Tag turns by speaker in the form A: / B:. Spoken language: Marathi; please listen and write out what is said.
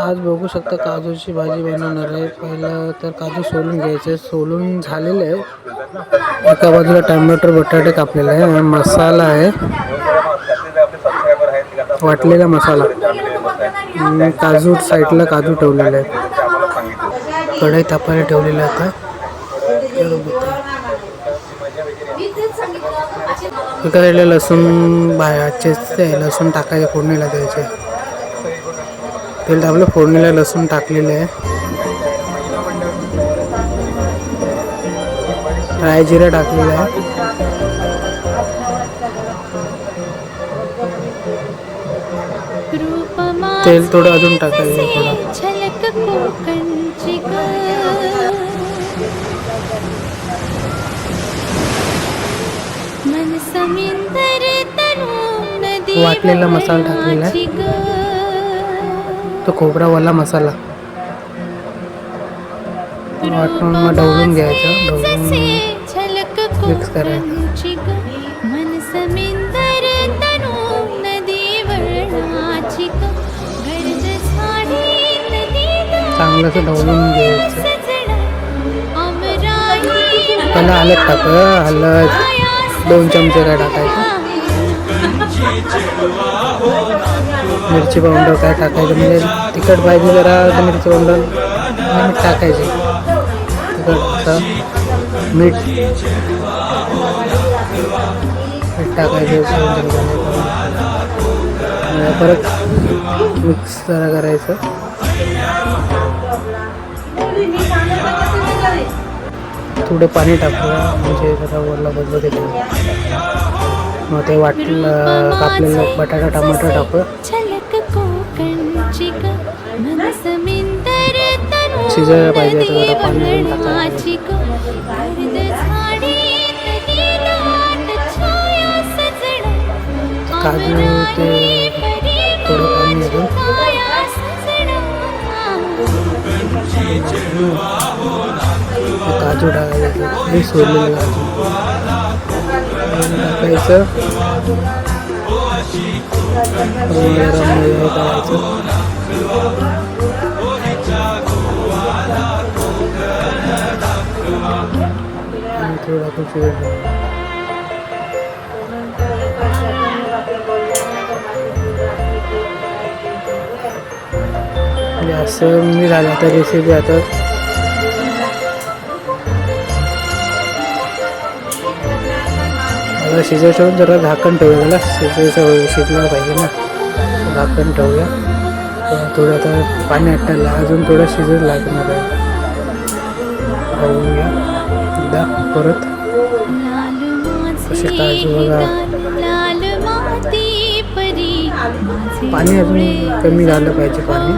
A: आज बघू शकता काजूची भाजी बनवणार आहे. पहिलं तर काजू सोलून घ्यायचे. सोलून झालेले आहे. एका बाजूला टमॅटो बटाटे कापलेले आहे आणि मसाला आहे. वाटलेला मसाला. आणि काजू साईडला काजू ठेवलेले आहेत. कढई तापायला ठेवलेलं आता. एका साईडला लसूण बाहेरचे लसूण टाकायचे फोडणीला द्यायचे. तेल टाकलं फोडणीला लसूण टाकलेलं आहे. ड्राय जिरा टाकलेला आहे. तेल थोडं अजून टाकायचं थोडं. वाटलेला मसाला टाकलेला आहे. तो खोबरावाला मसाला वाटून मग ढवळून घ्यायचं ढवळून मिक्स करायचं.
B: कोकणची ग. मन समिंदर तनु नदी वळणाची ग. गर्द झाडी नदी
A: चांगलं असं ढवळून घ्यायचं पहिला हलद टाक हलद दोन चमचे काय टाकायचं मिरची पावडर काय टाकायचं? म्हणजे तिखट पाहिजे जरा तर मिरची पावडर मीठ टाकायचे. तिखट मीठ. मीठ टाकायचं परत मिक्स जरा करायचं. थोडं पाणी टाकलं म्हणजे जरा वरला बदलते येते मग ते वाटलं कापलेलं बटाटा टमाटर
B: तनु
A: शिजायला पाहिजे जरा पाणी काजू ते थोडं पाणी काजू टाकायचं हे सोडलेलं काजू. टाकायचं हे करायचं थोडा असं मी झालं आता रेसिपी आता. आता ठेवून जरा झाकण ठेवूया त्याला. शिजायचं शिजलं पाहिजे ना. झाकण ठेवूया. थोडं आता पाणी आटायला अजून थोडं शिजत लागणार आहे. बघूया एकदा परत. काजू बघा. पाणी अजून कमी झालं पाहिजे पाणी.